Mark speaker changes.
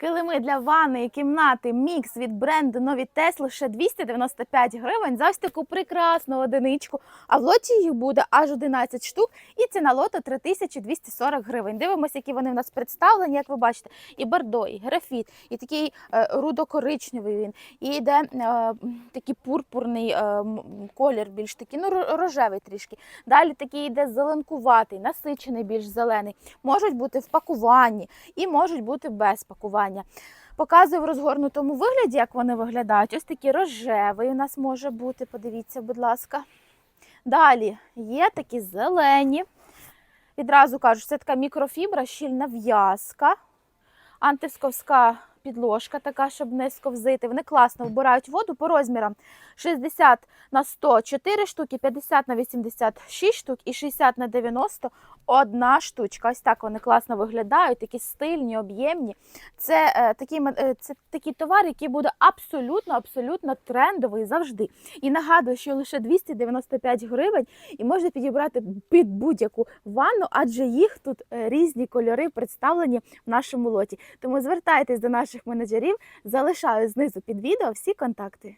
Speaker 1: Килими для ванної кімнати мікс від бренду Нові Тес лише 295 гривень за ось таку прекрасну одиничку. А в лоті їх буде аж 11 штук, і ціна лоту 3240 гривень. Дивимося, які вони в нас представлені. Як ви бачите, і бордо, і графіт, і такий е, рудокоричневий він, і йде е, такий пурпурний е, колір, більш такий, ну рожевий трішки. Далі такий йде зеленкуватий, насичений, більш зелений. Можуть бути в пакуванні і можуть бути без пакування. Показую в розгорнутому вигляді, як вони виглядають. Ось такий рожевий у нас може бути. Подивіться, будь ласка. Далі є такі зелені. Відразу кажу, це така мікрофібра, щільна в'язка, антисковська підложка, така, щоб не сковзити. Вони класно вбирають воду по розмірам 60 на 100 4 штуки, 50 на 86 штук і 60 на 90 одна штучка. Ось так вони класно виглядають, такі стильні, об'ємні. Це, е, такий, е, це такий товар, який буде абсолютно, абсолютно трендовий завжди. І нагадую, що лише 295 гривень і можна підібрати під будь-яку ванну, адже їх тут е, різні кольори представлені в нашому лоті. Тому звертайтесь до наших менеджерів, залишаю знизу під відео всі контакти.